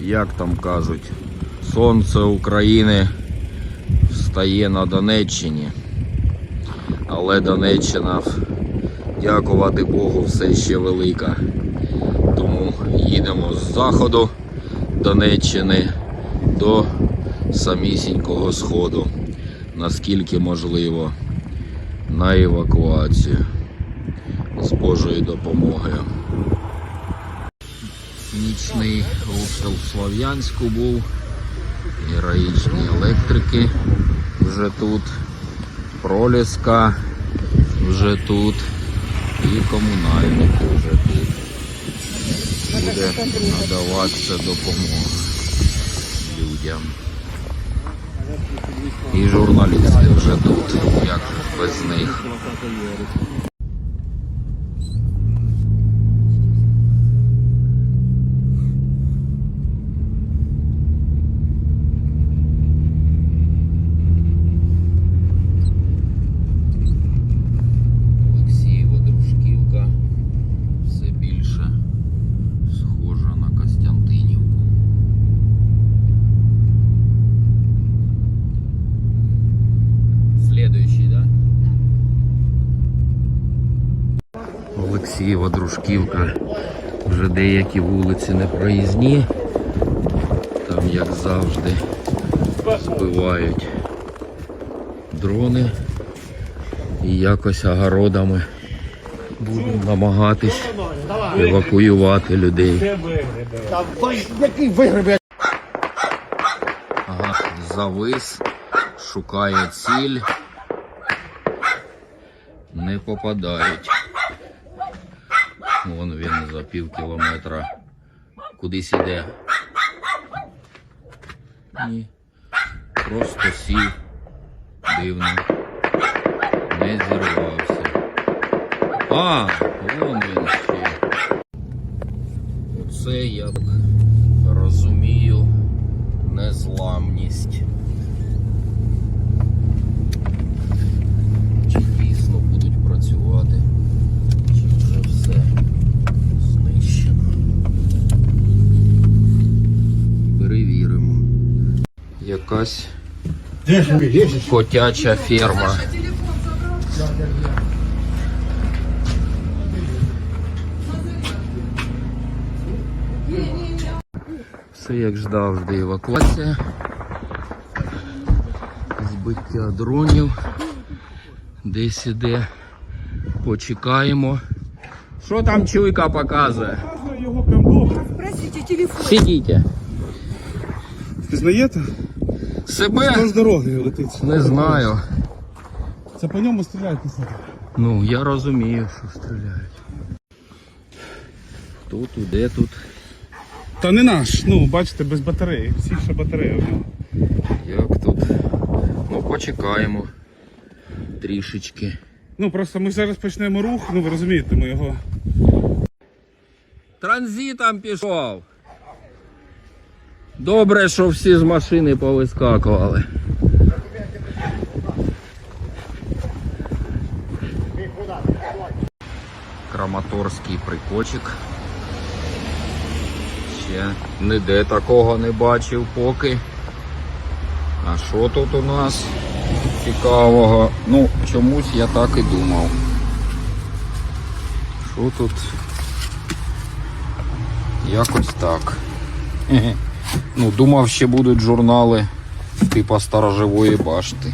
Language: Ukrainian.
як там кажуть, сонце України встає на Донеччині. Але Донеччина, дякувати Богу, все ще велика. Тому їдемо з заходу Донеччини до самісінького сходу, наскільки можливо, на евакуацію з Божою допомогою. Нічний обстріл в Слов'янську був, героїчні електрики вже тут, проліска вже тут і комунальники вже тут. Буде надаватися допомога людям. І журналісти вже тут, як без них. Олексієва Дружківка все більше схожа на Костянтинівку. Следующий, да? Олексієва Дружківка. Вже деякі вулиці не проїзні. Там, як завжди, збивають дрони і якось огородами будемо намагатись евакуювати людей. Ага, завис, шукає ціль. Не попадають. Вон він за пів кілометра. Кудись іде. Ні. Просто сів. Дивно. Не зірвався. А, вон він ще. Оце я так розумію незламність. Якась котяча ферма. Все як завжди евакуація. Збиття дронів. Десь іде. Почекаємо. Що там чуйка показує? Його прям добре. Сидіть. Пізнаєте? Себе Хто з дороги летить? не знаю. Це по ньому стріляють після. Ну, я розумію, що стріляють. Хто тут, де тут? Та не наш, ну бачите, без батареї. Всі ще батарея в нього. Як тут? Ну, почекаємо. Трішечки. Ну просто ми зараз почнемо рух, ну ви розумієте, ми його. Транзитом пішов. Добре, що всі з машини повискакували. Краматорський прикочик. Ще ніде такого не бачив поки. А що тут у нас цікавого? Ну, чомусь я так і думав. Що тут? Якось так. Ну, думав, ще будуть журнали типа сторожової башти.